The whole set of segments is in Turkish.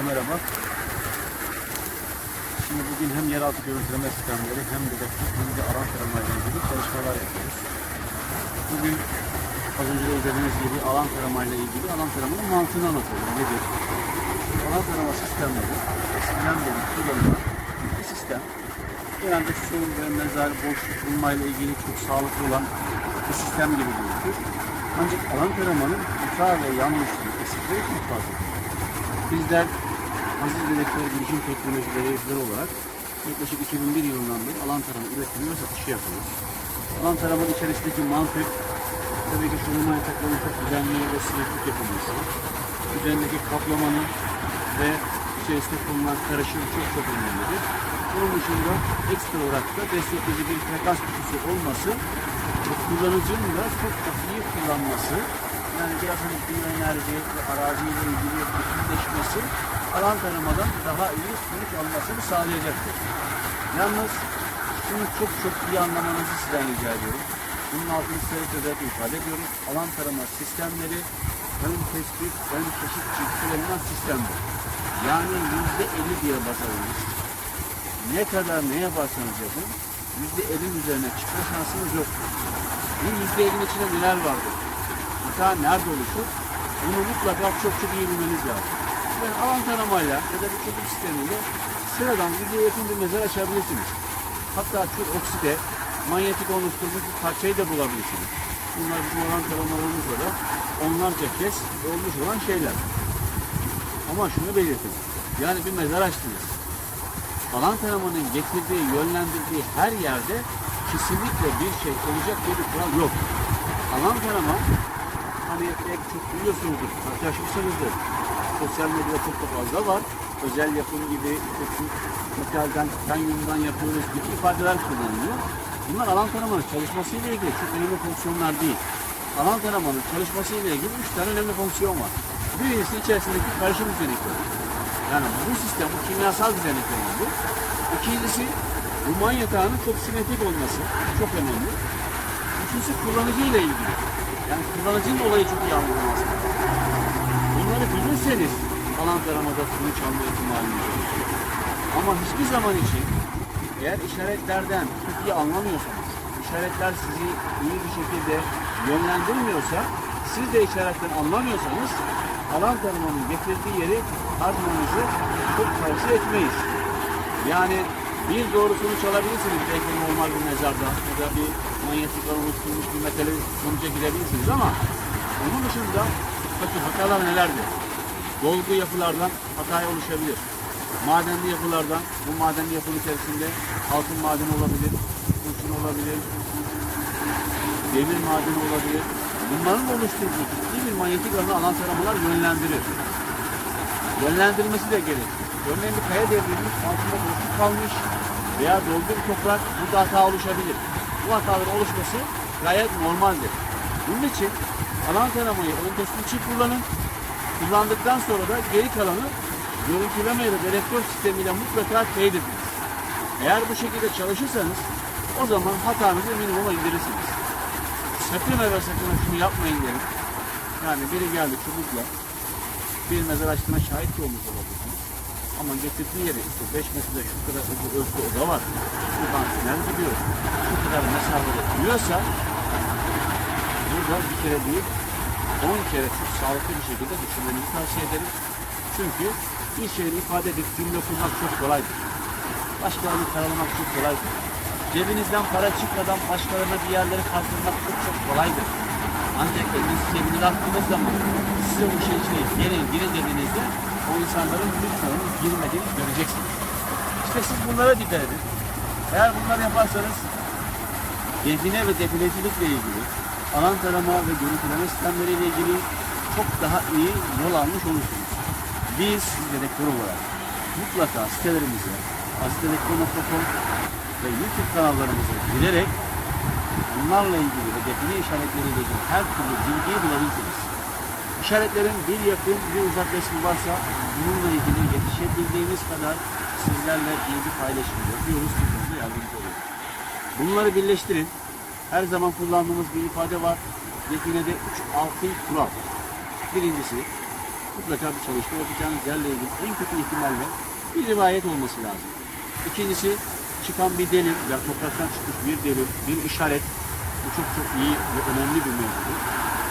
hepinize merhaba. Şimdi bugün hem yeraltı görüntüleme sistemleri hem de hem de alan taramayla ilgili çalışmalar yapıyoruz. Bugün az önce de izlediğiniz gibi alan taramayla ilgili alan taramanın mantığını anlatıyorum. Nedir? Alan tarama sistemleri eskiden beri kullanılan bir sistem. Genelde su ve mezar boşluk bulmayla ilgili çok sağlıklı olan bir sistem gibi gözükür. Ancak alan taramanın hata ve yanlışlığı, eksikleri çok fazla. Bizler Aziz Dedektör Bilişim Teknolojileri Eğitimleri olarak yaklaşık 2001 yılından beri alan tarama üretimi ve satışı yapıyoruz. Alan taramanın içerisindeki mantık tabii ki şunun yataklarının çok düzenli ve simetrik yapılması. Üzerindeki kaplamanın ve içerisinde bulunan karışım çok çok önemlidir. Bunun dışında ekstra olarak da destekleyici bir frekans kutusu olması kullanıcının da çok iyi kullanması yani hani bir enerji ve araziyle ilgili bütünleşmesi alan tanımadan daha iyi sonuç almasını sağlayacaktır. Yalnız şunu çok çok iyi anlamanızı sizden rica ediyorum. Bunun altını size özellikle ifade ediyorum. Alan tarama sistemleri ön tespit, ön keşif kullanılan sistemdir. Yani yüzde elli diye basarız. Ne kadar ne yaparsanız yapın, yüzde elin üzerine çıkma şansınız yoktur. Bu yüzde elin içinde neler vardır? Hata nerede oluşur? Bunu mutlaka çok çok iyi bilmeniz lazım. Yani alan taramayla ya da bir çekim sistemiyle sıradan yüzeye yakın bir mezar açabilirsiniz. Hatta çok okside, manyetik oluşturmuş bir parçayı da bulabilirsiniz. Bunlar bizim alan taramalarımızda da onlarca kez olmuş olan şeyler. Ama şunu belirtin. Yani bir mezar açtınız. Alan taramanın getirdiği, yönlendirdiği her yerde kesinlikle bir şey olacak diye bir kural yok. Alan tarama hani belki çok biliyorsunuzdur, karşılaşmışsınızdır. Sosyal medyada çok da fazla var. Özel yapım gibi, metalden, titanyumdan yapıyoruz gibi ifadeler kullanılıyor. Bunlar alan taramanın çalışmasıyla ilgili çok önemli fonksiyonlar değil. Alan taramanın çalışmasıyla ilgili üç tane önemli fonksiyon var. Birincisi içerisindeki karışım düzenekleri. Yani bu sistem, bu kimyasal düzenekler bu. İkincisi bu manyetağının çok simetrik olması çok önemli. Üçüncüsü kullanıcı ile ilgili. Yani kullanıcının olayı çok iyi anlaması. Bunları bilirseniz alan taramada sonuç alma ihtimaliniz olur. Ama hiçbir zaman için eğer işaretlerden çok iyi anlamıyorsanız, işaretler sizi iyi bir şekilde yönlendirmiyorsa, siz de işaretten anlamıyorsanız alan taramanın getirdiği yeri artmanızı çok tavsiye etmeyiz. Yani bir doğru sonuç alabilirsiniz belki normal bir mezarda ya da bir manyetik oluşturmuş bir metali sonuca gidebilirsiniz ama onun dışında bakın hatalar nelerdir? Dolgu yapılardan hataya oluşabilir. Madenli yapılardan, bu madenli yapının içerisinde altın madeni olabilir, kurşun olabilir, demir madeni olabilir. Bunların oluşturduğu ciddi bir manyetik alanı alan taramalar yönlendirir. Yönlendirmesi de gerekir. Örneğin bir kaya devrilmiş, altında boşluk kalmış veya dolgu bir toprak, burada hata oluşabilir. Bu hataların oluşması gayet normaldir. Bunun için alan taramayı ön tespit için kullanın. Kullandıktan sonra da geri kalanı görüntüleme ya da dedektör sistemiyle mutlaka teyit ediniz. Eğer bu şekilde çalışırsanız o zaman hatanızı minimuma indirirsiniz. Sakın ve sakın şunu yapmayın derim. Yani biri geldi çubukla bir mezar açtığına şahit de olmuş olabilirsiniz. Ama getirdiği yere işte 5 metrede şu kadar ölçü oda var. Şuradan tünel gidiyor. Şu kadar mesafede diyorsa burada bir kere değil 10 kere çok sağlıklı bir şekilde düşünmenizi tavsiye ederim. Çünkü bir şeyi ifade edip cümle kurmak çok kolaydır. Başkalarını karalamak çok kolaydır. Cebinizden para çıkmadan başkalarına bir yerleri kastırmak çok çok kolaydır. Ancak elinizi cebinize attığınız zaman size bu şey içine girin, girin dediğinizde o insanların birçoğunun girmediğini göreceksiniz. İşte siz bunlara dikkat edin. Eğer bunları yaparsanız define ve defilecilikle ilgili, alan tarama ve görüntüleme sistemleriyle ilgili çok daha iyi yol almış olursunuz. Biz dedektör olarak mutlaka sitelerimize, asitedektör.com ve YouTube kanallarımıza girerek bunlarla ilgili ve define işaretleriyle ilgili her türlü bilgiyi bulabilirsiniz. İşaretlerin bir yakın, bir uzak resmi varsa bununla ilgili yetişebildiğimiz kadar sizlerle bilgi paylaşımı yapıyoruz, size yardımcı. Bunları birleştirin. Her zaman kullandığımız bir ifade var. definede 3 altın kural. Birincisi mutlaka bir çalışma yapacağınız yerle ilgili en kötü ihtimalle bir rivayet olması lazım. İkincisi çıkan bir delil ya topraktan çıkmış bir delil, bir işaret. Bu çok çok iyi ve önemli bir mevzu.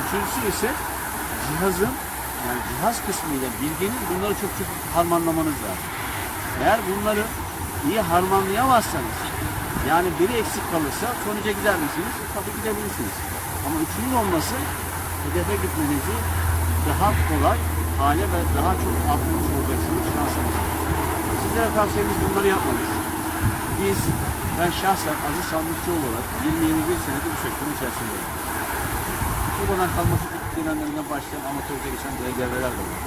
Üçüncüsü ise cihazın yani cihaz kısmıyla bilginin bunları çok çok harmanlamanız lazım. Eğer bunları iyi harmanlayamazsanız yani biri eksik kalırsa sonuca gider misiniz? Tabii gidebilirsiniz. Ama üçünün olması hedefe gitmenizi daha kolay hale ve daha çok arttırmış olacaksınız şansınız. Sizlere tavsiyemiz bunları yapmanız. Biz, ben şahsen Aziz Sandıkçı olarak 20-21 senedir bu sektörün içerisindeyim. Buradan kalması dönemlerinden başlayan amatörce geçen DGV'ler de var.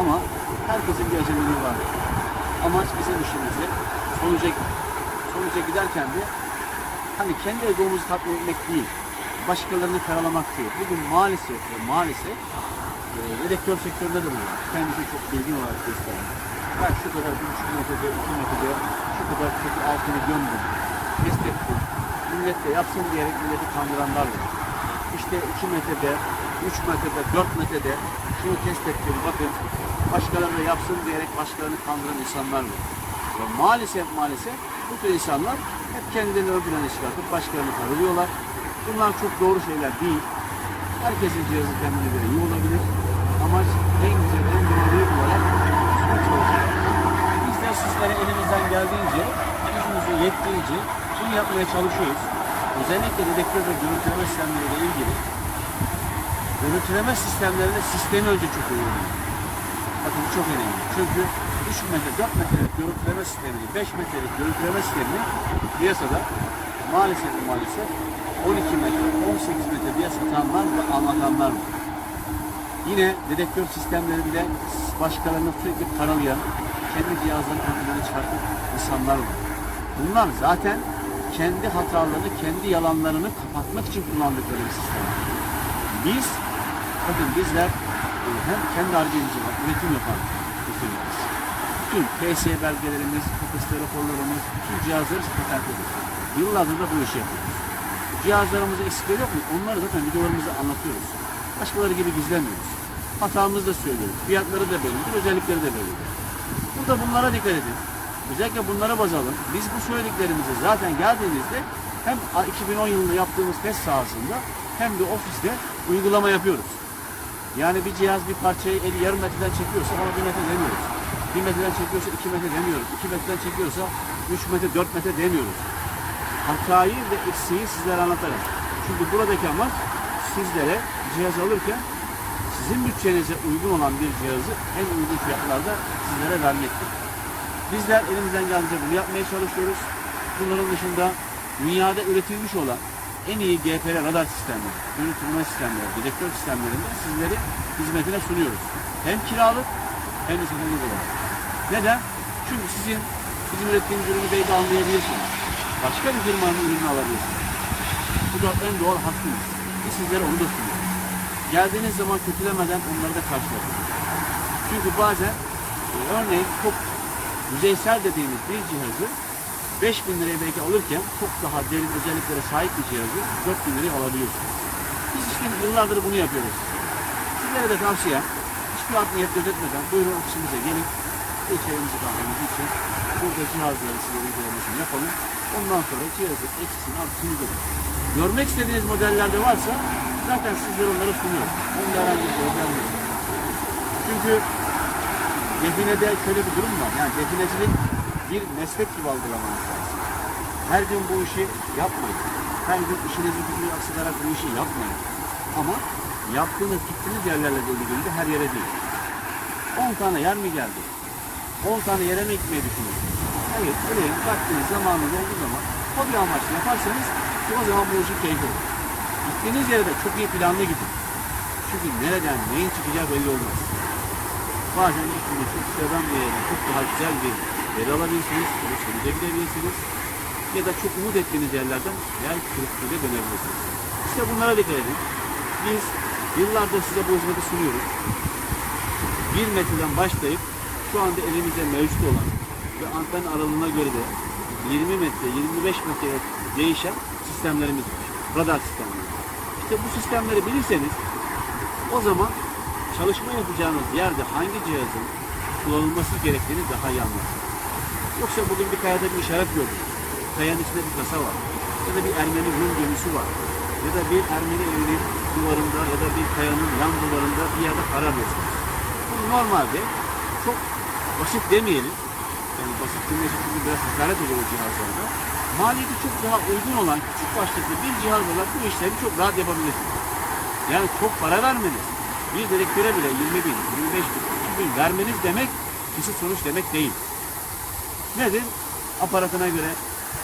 Ama herkesin bir acemiliği var. Amaç bizim işimizi sonuca, sonuca giderken de hani kendi egomuzu tatmin etmek değil, başkalarını karalamak değil. Bugün maalesef ve maalesef e, redaktör sektöründe de bu var. Kendisi çok bilgin olarak gösteren. Ben şu kadar bir buçuk metrede, iki metrede şu kadar kötü altını gömdüm. Test ettim. Millet de yapsın diyerek milleti kandıranlar var. İşte 2 metrede, 3 metrede, 4 metrede şunu test ettim bakın başkaları da yapsın diyerek başkalarını kandıran insanlar var. Ve maalesef maalesef bu tür insanlar hep kendilerini ön plana çıkartıp başkalarını karalıyorlar. Bunlar çok doğru şeyler değil. Herkesin cihazı kendine göre iyi olabilir. Amaç en güzel, en doğruyu bularak sonuç olacak. Biz de sizlere elimizden geldiğince, gücümüzün yettiğince bunu yapmaya çalışıyoruz. Özellikle dedektör ve görüntüleme sistemleriyle ilgili görüntüleme sistemlerinde sistemi önce çok önemli. Bakın çok önemli. Çünkü 3 metre, 4 metrelik görüntüleme sistemini, 5 metrelik görüntüleme sistemini piyasada maalesef maalesef 12 metre, 18 metre diye satanlar ve anlatanlar var. Yine dedektör sistemlerinde başkalarını sürekli karalayan, kendi cihazlarını önüne çıkartıp insanlar var. Bunlar zaten kendi hatalarını, kendi yalanlarını kapatmak için kullandıkları bir sistem. Biz, bakın bizler e, hem kendi harcayıcı üretim yapan firmayız. Bütün PS belgelerimiz, kapasite raporlarımız, bütün cihazları patentlidir. Yıllardır da bu işi yapıyoruz. Cihazlarımızda eksikleri yok mu? Onları zaten videolarımızda anlatıyoruz. Başkaları gibi gizlemiyoruz. Hatamızı da söylüyoruz. Fiyatları da bellidir, özellikleri de bellidir. Burada bunlara dikkat edin. Özellikle bunlara baz alın. Biz bu söylediklerimizi zaten geldiğimizde hem 2010 yılında yaptığımız test sahasında hem de ofiste uygulama yapıyoruz. Yani bir cihaz bir parçayı eli yarım metreden çekiyorsa ona bir metre demiyoruz. Bir metreden çekiyorsa iki metre demiyoruz. İki metreden çekiyorsa üç metre, dört metre demiyoruz. Hatayı ve eksiği sizlere anlatarak. Çünkü buradaki amaç sizlere cihaz alırken sizin bütçenize uygun olan bir cihazı en uygun fiyatlarda sizlere vermektir. Bizler elimizden geldiğince bunu yapmaya çalışıyoruz. Bunların dışında dünyada üretilmiş olan en iyi GPR radar sistemleri, görüntüleme sistemleri, dedektör sistemlerini sizleri hizmetine sunuyoruz. Hem kiralık satılık olarak. Neden? Çünkü sizin bizim ürettiğimiz ürünü belki anlayabilirsiniz. Başka bir firmanın ürününü alabilirsiniz. Bu da en doğal hakkınız. Biz sizlere onu da sunuyoruz. Geldiğiniz zaman kötülemeden onları da karşılayabiliriz. Çünkü bazen e, örneğin çok yüzeysel dediğimiz bir cihazı 5000 liraya belki alırken çok daha derin özelliklere sahip bir cihazı 4000 liraya alabiliyorsunuz. Biz işte yıllardır bunu yapıyoruz. Sizlere de tavsiye hiçbir art niyet gözetmeden buyurun ofisimize gelin. Çayımızı kahvemizi için burada cihazları size uygulamasını yapalım. Ondan sonra cihazı eksisini artısını görün. Görmek istediğiniz modeller de varsa zaten sizlere onları sunuyoruz. Onda herhangi bir problem yok. Çünkü definede şöyle bir durum var. Yani definecilik bir meslek gibi algılamanız lazım. Her gün bu işi yapmayın. Her gün işinizi gücünü aksatarak bu işi yapmayın. Ama yaptığınız gittiğiniz yerlerle de ilgili her yere değil. 10 tane yer mi geldi? 10 tane yere mi gitmeyi düşünüyorsunuz? Evet, öyle vaktiniz, zamanınız olduğu zaman hobi amaçlı yaparsanız o zaman bu işin keyfi olur. Gittiğiniz yere de çok iyi planlı gidin. Çünkü nereden neyin çıkacağı belli olmaz. Bazen gittiğiniz çok sıradan bir yere çok daha güzel bir veri alabilirsiniz, onu sonuca gidebilirsiniz. Ya da çok umut ettiğiniz yerlerden yer kırıklığıyla dönebilirsiniz. İşte bunlara dikkat edin. Biz yıllardır size bu hizmeti sunuyoruz. Bir metreden başlayıp şu anda elimizde mevcut olan ve anten aralığına göre de 20 metre, 25 metreye değişen sistemlerimiz var. Radar sistemleri. İşte bu sistemleri bilirseniz o zaman çalışma yapacağınız yerde hangi cihazın kullanılması gerektiğini daha iyi anlarsınız. Yoksa bugün bir kayada bir işaret gördüm. Kayanın içinde bir kasa var. Ya da bir Ermeni Rum gemisi var. Ya da bir Ermeni evinin duvarında ya da bir kayanın yan duvarında bir yerde para arıyorsunuz. Bu normalde çok basit demeyelim. Yani basit cümlesi çünkü biraz hakaret oluyor o cihazlarda. Maliyeti çok daha uygun olan küçük başlıklı bir cihazla bu işleri çok rahat yapabilirsiniz. Yani çok para vermeniz. Bir direktöre bile 20 bin, 25 bin, 30 bin vermeniz demek kesin sonuç demek değil. Nedir? Aparatına göre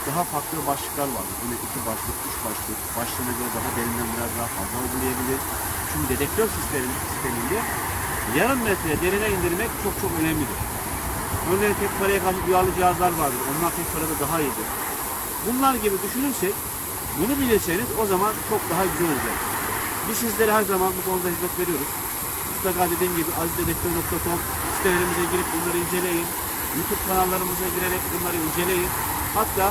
daha farklı başlıklar var. Böyle iki başlık, üç başlık, başlığına göre daha derinden biraz daha fazla uygulayabilir. Çünkü dedektör sistemi, sisteminde yarım metre derine indirmek çok çok önemlidir. Örneğin tek paraya karşı duyarlı cihazlar vardır. Onlar tek parada daha iyidir. Bunlar gibi düşünürsek, bunu bilirseniz o zaman çok daha güzel olacak. Biz sizlere her zaman bu konuda hizmet veriyoruz. Mutlaka dediğim gibi azizdedektör.com sitelerimize girip bunları inceleyin. YouTube kanallarımıza girerek bunları inceleyin. Hatta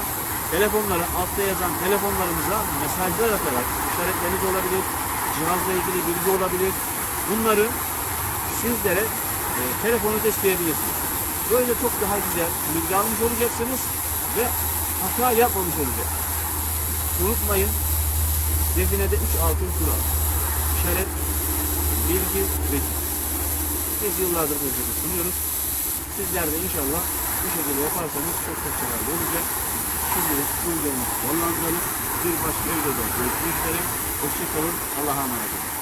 telefonlara, altta yazan telefonlarımıza mesajlar atarak işaretleriniz olabilir, cihazla ilgili bilgi olabilir. Bunları sizlere e, telefonunuzda isteyebilirsiniz. Böyle çok daha güzel bilgi almış olacaksınız ve hata yapmamış olacaksınız. Unutmayın, definede 3 altın kural. İşaret, bilgi ve biz yıllardır bu sunuyoruz. Sizler de inşallah bu şekilde yaparsanız çok çok yararlı olacak. Şimdilik bu videomuzu sonlandıralım. Bir başka videoda görüşmek üzere. Hoşçakalın. Allah'a emanet olun.